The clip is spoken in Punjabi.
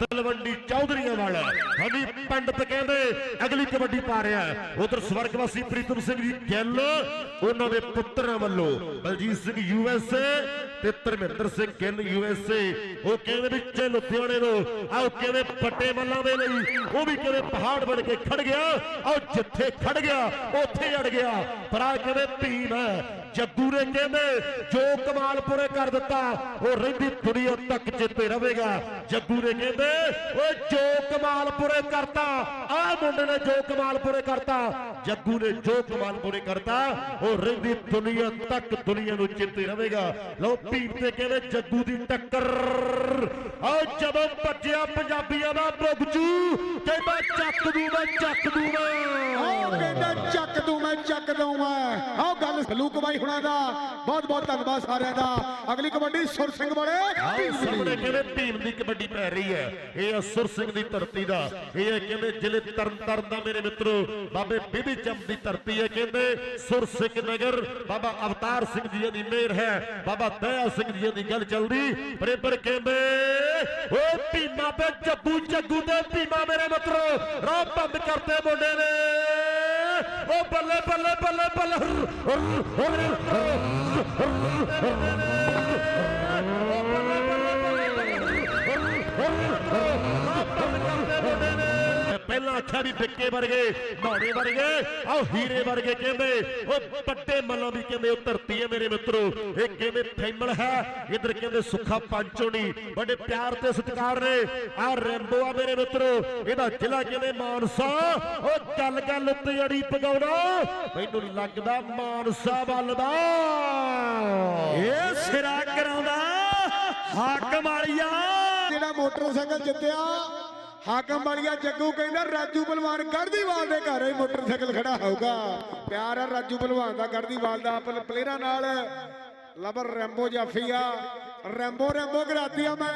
ਤਲਵੰਡੀ ਚੌਧਰੀਆਂ ਵਾਲਾ ਹਨੀ ਪੰਡਤ ਕਹਿੰਦੇ, ਅਗਲੀ ਕਬੱਡੀ ਪਾ ਰਿਹਾ ਉਧਰ ਸਵਰਗਵਾਸੀ ਪ੍ਰੀਤਮ ਸਿੰਘ ਜੀ ਗਿੱਲ, ਉਹਨਾਂ ਦੇ ਪੁੱਤਰਾਂ ਵੱਲੋਂ ਬਲਜੀਤ ਸਿੰਘ ਯੂਐਸਏ ਤੇ ਧਰਮਿੰਦਰ ਸਿੰਘ ਗਿੱਲ ਯੂਐਸਏ ਉਹ ਕਹਿੰਦੇ ਵੀ ਚੇ ਲੁਧਿਆਣੇ ਨੂੰ ਆਓ ਕਿਵੇਂ ਪੱਟੇ ਮੱਲਾਂ ਦੇ ਲਈ, ਉਹ ਵੀ ਕਿਵੇਂ ਪਹਾੜ ਬਣ ਕੇ ਖੜ ਗਿਆ ਆਓ ਜਿੱਥੇ ਖੜ ਗਿਆ, ਉੱਥੇ ਅੜ ਗਿਆ। ਪਰ ਆ ਕਿਵੇਂ ਭੀਮ ਹੈ ਜੱਗੂ ਨੇ ਕਹਿੰਦੇ ਜੋ ਕਮਾਲ ਪੂਰੇ ਕਰ ਦਿੱਤਾ, ਉਹ ਰਹਿੰਦੀ ਦੁਨੀਆ ਤੱਕ ਚੇਤੇ ਰਹੇਗਾ। ਜੱਗੂ ਨੇ ਕਹਿੰਦੇ ਓਏ ਜੋ ਕਮਾਲ ਪੂਰੇ ਕਰਤਾ, ਆ ਮੁੰਡੇ ਨੇ ਜੋ ਕਮਾਲ ਪੂਰੇ ਕਰਤਾ। ਜੱਗੂ ਨੇ ਜੋ ਕਮਾਲ ਪੂਰੇ ਕਰਤਾ, ਉਹ ਰਹਿੰਦੀ ਦੁਨੀਆ ਤੱਕ ਦੁਨੀਆ ਨੂੰ ਚੇਤੇ ਰਹੇਗਾ। ਲਓ ਭੀਮ ਤੇ ਕਹਿੰਦੇ ਜੱਗੂ ਦੀ ਟੱਕਰ। ਆ ਜਦੋਂ ਭੱਜਿਆ ਪੰਜਾਬੀਆਂ ਦਾ ਬੁਗਜੂ ਕਹਿੰਦਾ ਚੱਕ ਦੂ ਮੈਂ ਚੱਕ ਦੂ ਮੈਂ ਕਹਿੰਦਾ ਚੱਕ ਦੂੰ ਮੈਂ ਚੱਕ ਦੂੰ ਮੈਂ ਆਓ ਗੱਲ ਸਲੂਕ ਬਾਈ ਹੁਣਾਂ ਦਾ। ਬਹੁਤ ਬਹੁਤ ਧੰਨਵਾਦ ਸਾਰਿਆਂ ਦਾ। ਅਗਲੀ ਕਬੱਡੀ ਸੁਰ ਸਿੰਘ ਬੜੇ ਆਹ ਸਾਹਮਣੇ ਕਹਿੰਦੇ ਭੀਮ ਦੀ ਕਬੱਡੀ ਪੈ ਰਹੀ ਹੈ। ਇਹ ਹੈ ਸੁਰ ਸਿੰਘ ਦੀ ਧਰਤੀ ਦਾ। ਇਹ ਹੈ ਕਹਿੰਦੇ ਜ਼ਿਲ੍ਹੇ ਤਰਨਤਾਰਨ ਦਾ ਮੇਰੇ ਮਿੱਤਰੋ। ਬਾਬੇ ਬੀਬੀ ਚੰਦ ਦੀ ਧਰਤੀ ਹੈ। ਕਹਿੰਦੇ ਸੁਰ ਸਿੰਘ ਨਗਰ। ਬਾਬਾ ਅਵਤਾਰ ਸਿੰਘ ਜੀ ਦੀ ਮਿਹਰ ਹੈ। ਬਾਬਾ ਦਇਆ ਸਿੰਘ ਜੀ ਦੀ ਗੱਲ ਚੱਲਦੀ। ਬਰੇਬਰ ਕਹਿੰਦੇ ਓ ਭੀਮਾ ਤੇ ਜੱਗੂ ਜੱਗੂ ਤੇ ਭੀਮਾ ਮੇਰੇ ਮਿੱਤਰੋ ਰਾਹ ਬੰਦ ਕਰਤੇ ਮੁੰਡੇ ਨੇ ਓ ਬੱਲੇ ਬੱਲੇ ਬੱਲੇ ਬੱਲੇ ਮੈਂ ਪਹਿਲਾਂ ਆਖਿਆ ਵੀ ਵਿੱਕੇ ਵਰਗੇ ਮਾੜੇ ਵਰਗੇ ਆਹ ਹੀਰੇ ਵਰਗੇ ਕਹਿੰਦੇ ਉਹ ਪੱਟੇ ਮੱਲੋਂ ਵੀ ਕਹਿੰਦੇ ਉਹ ਧਰਤੀ ਹੈ ਮੇਰੇ ਮਿੱਤਰੋ ਇਹ ਕਹਿੰਦੇ ਫੈਮਲ ਹੈ? ਇਧਰ ਕਹਿੰਦੇ ਸੁੱਖਾ ਪੰਚੋਣੀ ਬੜੇ ਪਿਆਰ ਤੇ ਸਤਿਕਾਰ ਨੇ। ਆਹ ਰੈਂਬੋ ਆ ਮੇਰੇ ਮਿੱਤਰੋ ਇਹਦਾ ਜ਼ਿਲ੍ਹਾ ਕਹਿੰਦੇ ਮਾਨਸਾ। ਉਹ ਗੱਲ ਗੱਲ ਉੱਤੇ ਅੜੀ ਪਗਾਉਣਾ ਮੈਨੂੰ ਲੱਗਦਾ ਮਾਨਸਾ ਵੱਲ ਦਾ। ਇਹ ਸਿਰਾ ਕਰਾਉਂਦਾ ਹਾਕਮ ਵਾਲੀਆ। ਜਿਹੜਾ ਮੋਟਰਸਾਈਕਲ ਜਿੱਤਿਆ ਹਾਕਮ ਵਾਲੀਆ ਜੱਗੂ ਕਹਿੰਦਾ, ਰਾਜੂ ਬਲਵਾਨ ਗੜਦੀਵਾਲ ਦੇ ਘਰ ਹੀ ਮੋਟਰਸਾਈਕਲ ਖੜਾ ਹੋਊਗਾ। ਪਿਆਰ ਹੈ ਰਾਜੂ ਬਲਵਾਨ ਦਾ ਗੜਦੀਵਾਲ ਦਾ ਆਪਣੇ ਪਲੇਅਰਾਂ ਨਾਲ। ਲਬਰ ਰੈਂਬੋ ਜਾਫੀਆ। ਰੈਂਬੋ ਰੈਂਬੋ ਕਰਾਤੀ ਆ ਮੈਂ।